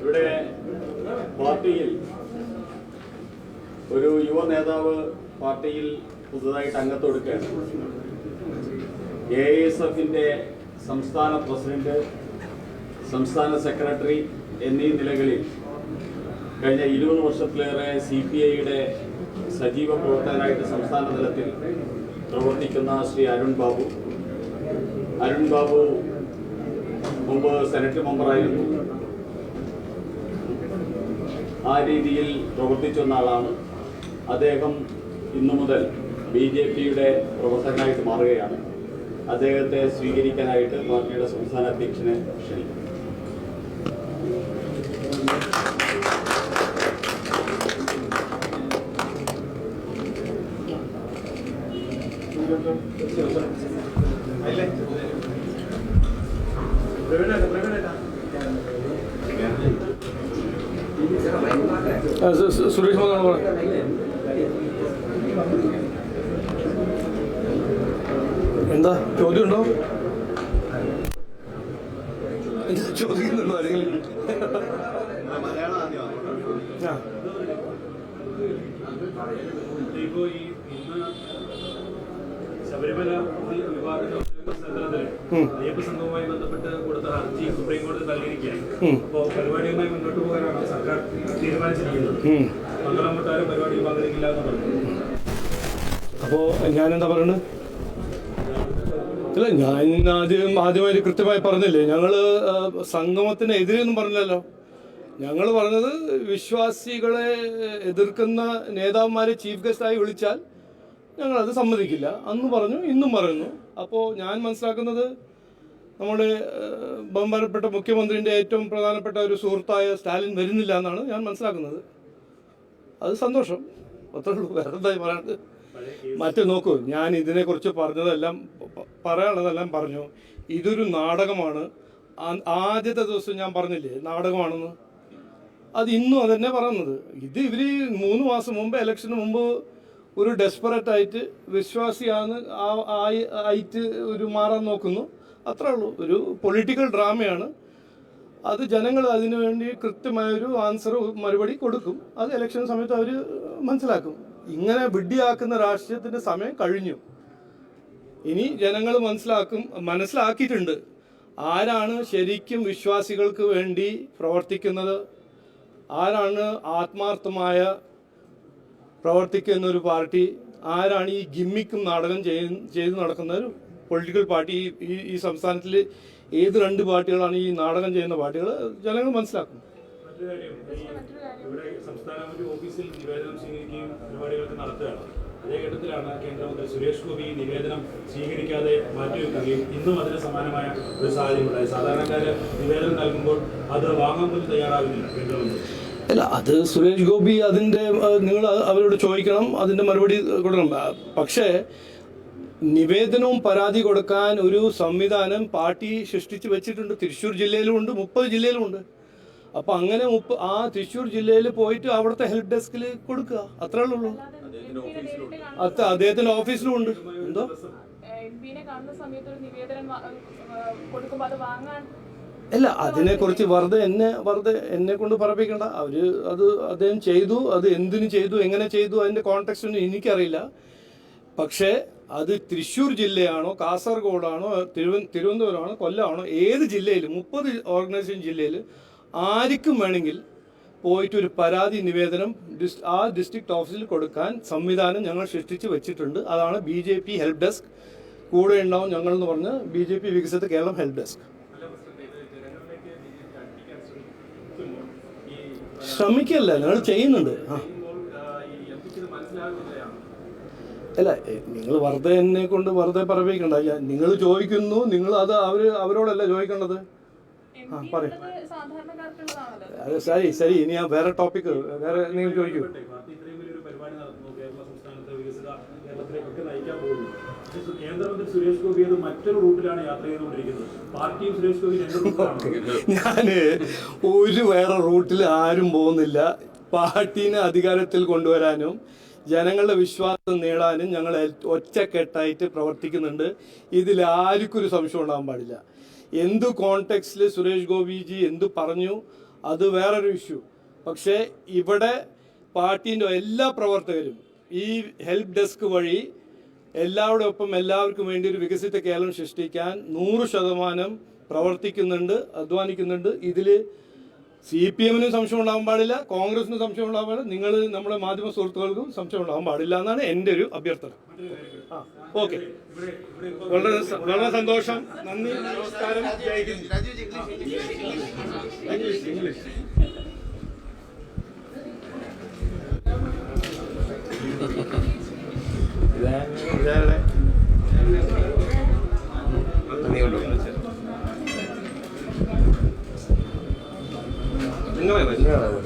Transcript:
ഇവിടെ പാർട്ടിയിൽ ഒരു യുവ നേതാവ് പാർട്ടിയിൽ പുതുതായിട്ട് അംഗത്തൊടുക്കുകയാണ് എ എസ് എഫിന്റെ സംസ്ഥാന പ്രസിഡന്റ് സംസ്ഥാന സെക്രട്ടറി എന്നീ നിലകളിൽ കഴിഞ്ഞ ഇരുപത് വർഷത്തിലേറെ സി പി ഐയുടെ സജീവ പ്രവർത്തകനായിട്ട് സംസ്ഥാന തലത്തിൽ പ്രവർത്തിക്കുന്ന ശ്രീ അരുൺ ബാബു. അരുൺ ബാബു മുമ്പ് സെനറ്റ് മെമ്പറായിരുന്നു. ആ രീതിയിൽ പ്രവർത്തിച്ച ആളാണ്. അദ്ദേഹം ഇന്നു മുതൽ ബി ജെ പിയുടെ പ്രവർത്തകനായിട്ട് മാറുകയാണ്. അദ്ദേഹത്തെ സ്വീകരിക്കാനായിട്ട് പാർട്ടിയുടെ സംസ്ഥാന അധ്യക്ഷനെ ക്ഷണിക്കും Thank സു- സുരേഷ് മോഹൻ എന്താ ചോദ്യം ഉണ്ടോ ചോദിക്കുന്നുണ്ടോ ആരെങ്കിലും ശബരിമല അപ്പോൾ ഞാനെന്താ പറയുന്നത് അല്ല ഞാൻ ആദ്യം ആദ്യമായി കൃത്യമായി പറഞ്ഞില്ലേ? ഞങ്ങൾ സംഗമത്തിന് എതിരെയൊന്നും പറഞ്ഞില്ലല്ലോ. ഞങ്ങൾ പറഞ്ഞത് വിശ്വാസികളെ എതിർക്കുന്ന നേതാവുമാരെ ചീഫ് ഗസ്റ്റായി വിളിച്ചാൽ ഞങ്ങളത് സമ്മതിക്കില്ല. അന്ന് പറഞ്ഞു ഇന്നും പറയുന്നു. അപ്പോൾ ഞാൻ മനസ്സിലാക്കുന്നത് നമ്മൾ ബഹുമാനപ്പെട്ട മുഖ്യമന്ത്രിന്റെ ഏറ്റവും പ്രധാനപ്പെട്ട ഒരു സുഹൃത്തായ സ്റ്റാലിൻ വരുന്നില്ല എന്നാണ് ഞാൻ മനസ്സിലാക്കുന്നത്. അത് സന്തോഷം. അത്രേ ഉള്ളൂ. വേറെ എന്തായി പറയാനുള്ളത് മറ്റു നോക്കൂ ഞാൻ ഇതിനെക്കുറിച്ച് പറഞ്ഞതെല്ലാം പറയാനുള്ളതെല്ലാം പറഞ്ഞു. ഇതൊരു നാടകമാണ്. ആദ്യത്തെ ദിവസം ഞാൻ പറഞ്ഞില്ലേ നാടകമാണെന്ന്? അത് ഇന്നും അതന്നെ പറയുന്നത്. ഇത് ഇവർ മൂന്ന് മാസം മുമ്പ് ഇലക്ഷന് മുമ്പ് ഒരു ഡെസ്പെറേറ്റ് ആയിട്ട് വിശ്വാസിയാണ് ആയിട്ട് ഒരു മാറാൻ നോക്കുന്നു. അത്രേ ഉള്ളൂ. ഒരു പൊളിറ്റിക്കൽ ഡ്രാമയാണ് അത് ജനങ്ങൾ അതിനു വേണ്ടി കൃത്യമായൊരു ആൻസർ മറുപടി കൊടുക്കും. അത് ഇലക്ഷൻ സമയത്ത് അവർ മനസ്സിലാക്കും. ഇങ്ങനെ വിഡ്ഢിയാക്കുന്ന രാഷ്ട്രീയത്തിന്റെ സമയം കഴിഞ്ഞു. ഇനി ജനങ്ങൾ മനസ്സിലാക്കും മനസ്സിലാക്കിയിട്ടുണ്ട് ആരാണ് ശരിക്കും വിശ്വാസികൾക്ക് വേണ്ടി പ്രവർത്തിക്കുന്നത് ആരാണ് ആത്മാർത്ഥമായ പ്രവർത്തിക്കുന്ന ഒരു പാർട്ടി ആരാണ് ഈ ഗിമ്മിക്കും നാടകം ചെയ്ത് നടക്കുന്ന ഒരു പൊളിറ്റിക്കൽ പാർട്ടി ഈ- ഈ സംസ്ഥാനത്തിൽ ഏത് രണ്ട് പാർട്ടികളാണ് ഈ നാടകം ചെയ്യുന്ന പാർട്ടികൾ ജനങ്ങൾ മനസ്സിലാക്കും ഇവിടെ സംസ്ഥാന ഓഫീസിൽ നിവേദനം സ്വീകരിക്കുകയും പരിപാടികളൊക്കെ നടത്തുകയാണ്. അതേ ഘട്ടത്തിലാണ് കേന്ദ്രമന്ത്രി സുരേഷ് ഗോപി നിവേദനം സ്വീകരിക്കാതെ മാറ്റിവെക്കുകയും ഇന്നും അതിന് സമാനമായ ഒരു സാഹചര്യം ഉണ്ടായി. സാധാരണക്കാര് നിവേദനം നൽകുമ്പോൾ അത് വാങ്ങാൻ പോലും തയ്യാറാകുന്നില്ല കേന്ദ്രമന്ത്രി. അല്ല അത് സുരേഷ് ഗോപി അതിന്റെ നിങ്ങൾ അവരോട് ചോദിക്കണം അതിന്റെ മറുപടി കൊടുക്കണം. പക്ഷേ നിവേദനവും പരാതി കൊടുക്കാൻ ഒരു സംവിധാനം പാർട്ടി സൃഷ്ടിച്ച് വെച്ചിട്ടുണ്ട്. തൃശ്ശൂർ ജില്ലയിലുമുണ്ട് മുപ്പത് ജില്ലയിലും ഉണ്ട്. അപ്പോൾ അങ്ങനെ ആ തൃശ്ശൂർ ജില്ലയിൽ പോയിട്ട് അവിടുത്തെ ഹെൽപ്പ് ഡെസ്കിൽ കൊടുക്കുക. അത്രേ ഉള്ളൂ. അത് അദ്ദേഹത്തിന്റെ ഓഫീസിലും ഉണ്ട്. എന്തോ? കാണുന്ന സമയത്ത് ഒരു നിവേദനം അത് വാങ്ങാൻ അല്ല അതിനെക്കുറിച്ച് വെറുതെ എന്നെ വെറുതെ എന്നെ കൊണ്ട് പറപ്പിക്കണ്ട അവർ അത് അദ്ദേഹം ചെയ്തു അത് എന്തിനു ചെയ്തു എങ്ങനെ ചെയ്തു അതിന്റെ കോൺടെക്സ്റ്റ് ഒന്നും എനിക്കറിയില്ല. പക്ഷേ അത് തൃശ്ശൂർ ജില്ലയാണോ കാസർഗോഡാണോ തിരുവ തിരുവനന്തപുരമാണോ കൊല്ലമാണോ ഏത് ജില്ലയിൽ മുപ്പത് ഓർഗനൈസേഷൻ ജില്ലയിൽ ആർക്കും വേണമെങ്കിൽ പോയിട്ട് ഒരു പരാതി നിവേദനം ആ ഡിസ്ട്രിക്ട് ഓഫീസിൽ കൊടുക്കാൻ സംവിധാനം ഞങ്ങൾ സൃഷ്ടിച്ച് വെച്ചിട്ടുണ്ട്. അതാണ് B J P help desk കൂടെ ഉണ്ടാവും ഞങ്ങൾ എന്ന് പറഞ്ഞ് ബി ജെ പി വികസിത കേരളം ഹെൽപ്പ് ഡെസ്ക് ശ്രമിക്കല്ല? ഞങ്ങൾ ചെയ്യുന്നുണ്ട്. ആ. അല്ല നിങ്ങൾ വെറുതെ എന്നെ കൊണ്ട് വെറുതെ പറയിക്കണ്ട നിങ്ങൾ ചോദിക്കുന്നു നിങ്ങൾ അത് അവർ അവരോടല്ല ചോദിക്കേണ്ടത്? ആ, പി അതെ ശരി ശരി. ഇനി ഞാൻ വേറെ ടോപ്പിക്ക് വേറെ നിങ്ങൾ ചോദിക്കൂ. കേരളത്തിലേക്കൊക്കെ നയിക്കാൻ പോകുന്നു. കേന്ദ്രമന്ത്രി സുരേഷ് ഗോപി അത് മറ്റൊരു റൂട്ടിലാണ് യാത്ര ചെയ്തുകൊണ്ടിരിക്കുന്നത്. പാർട്ടിയും സുരേഷ് ഗോപി ഞാൻ ഒരു വേറെ റൂട്ടിൽ ആരും പോകുന്നില്ല. പാർട്ടീനെ അധികാരത്തിൽ കൊണ്ടുവരാനും ജനങ്ങളുടെ വിശ്വാസം നേടാനും ഞങ്ങൾ ഒറ്റക്കെട്ടായിട്ട് പ്രവർത്തിക്കുന്നുണ്ട്. ഇതിൽ ആർക്കും ഒരു സംശയം ഉണ്ടാകാൻ പാടില്ല. എന്ത് കോണ്ടെക്സ്റ്റിൽ സുരേഷ് ഗോപിജി എന്ത് പറഞ്ഞു അത് വേറൊരു ഇഷ്യൂ പക്ഷേ ഇവിടെ പാർട്ടീന്റെ എല്ലാ പ്രവർത്തകരും ഈ ഹെൽപ്പ് ഡെസ്ക് വഴി എല്ലാവരുടെ ഒപ്പം എല്ലാവർക്കും വേണ്ടി ഒരു വികസിത കേരളം സൃഷ്ടിക്കാൻ നൂറ് ശതമാനം പ്രവർത്തിക്കുന്നുണ്ട് അധ്വാനിക്കുന്നുണ്ട്. ഇതിൽ സി പി എമ്മിനും സംശയം ഉണ്ടാകാൻ പാടില്ല കോൺഗ്രസിനും സംശയം ഉണ്ടാകാൻ പാടില്ല നിങ്ങൾ നമ്മുടെ മാധ്യമ സുഹൃത്തുക്കൾക്കും സംശയം ഉണ്ടാകാൻ പാടില്ല എന്നാണ് എന്റെ ഒരു അഭ്യർത്ഥന. ആ ഓക്കെ. വളരെ വളരെ സന്തോഷം. നന്ദി നമസ്കാരം. ഇംഗ്ലീഷ്. 应该有个，应该。